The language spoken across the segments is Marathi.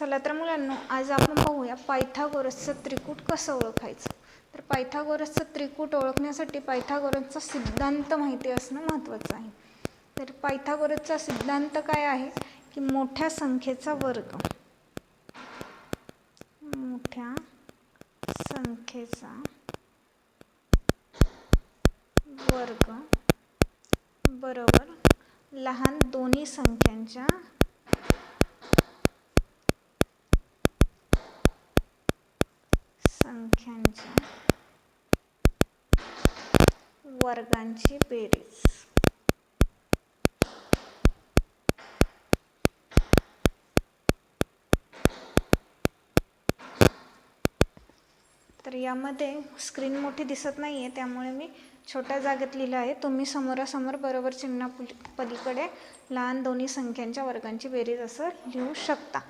चला तर मुलांनो आज आपण पाहूया पायथागोरसचं त्रिकूट कसं ओळखायचं? तर पायथागोरसचं त्रिकूट ओळखण्यासाठी पायथागोरसचा सिद्धांत माहिती असणं महत्त्वाचं आहे. तर पायथागोरसचा सिद्धांत काय आहे? की मोठ्या संख्येचा वर्ग. मोठ्या संख्येचा वर्ग बरोबर लहान दोन्ही संख्यांच्या संख्यांच्या वर्गांची बेरीज. तर यामध्ये स्क्रीन मोठी दिसत नाही आहे त्यामुळे मी छोट्या जागेत लिहिलं आहे. तुम्ही समोरासमोर बरोबर चिन्हा पलीकडे लहान दोन्ही संख्यांच्या वर्गांची बेरीज असं लिहू शकता.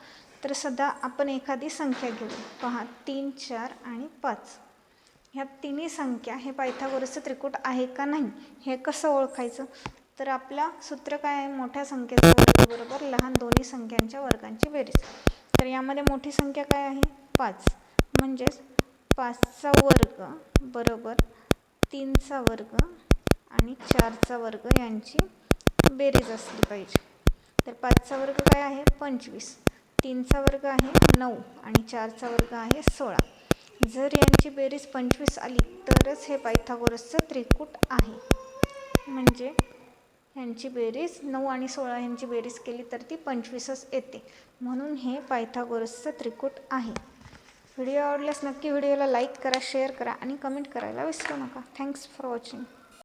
तर सध्या आपण एखादी संख्या घेऊ. पहा तीन चार आणि पाच. ह्या तिन्ही संख्या हे पायथागोरसचं त्रिकूट आहे का नाही हे कसं ओळखायचं? तर आपला सूत्र काय आहे? मोठ्या संख्येचा वर्गाबरोबर लहान दोन्ही संख्यांच्या वर्गांची बेरीज. तर यामध्ये मोठी संख्या काय आहे? पाच. म्हणजेच पाचचा वर्ग बरोबर तीनचा वर्ग आणि चारचा वर्ग यांची बेरीज असली पाहिजे. तर पाचचा वर्ग काय आहे? पंचवीस. तीनचा वर्ग आहे नऊ आणि चारचा वर्ग आहे सोळा. जर यांची बेरीज पंचवीस आली तरच हे पायथागोरसचं त्रिकूट आहे. म्हणजे यांची बेरीज नऊ आणि सोळा यांची बेरीज केली तर ती पंचवीसच येते. म्हणून हे पायथागोरसचं त्रिकूट आहे. व्हिडिओ आवडल्यास नक्की व्हिडिओला लाईक करा शेअर करा आणि कमेंट करायला विसरू नका. Thanks for watching.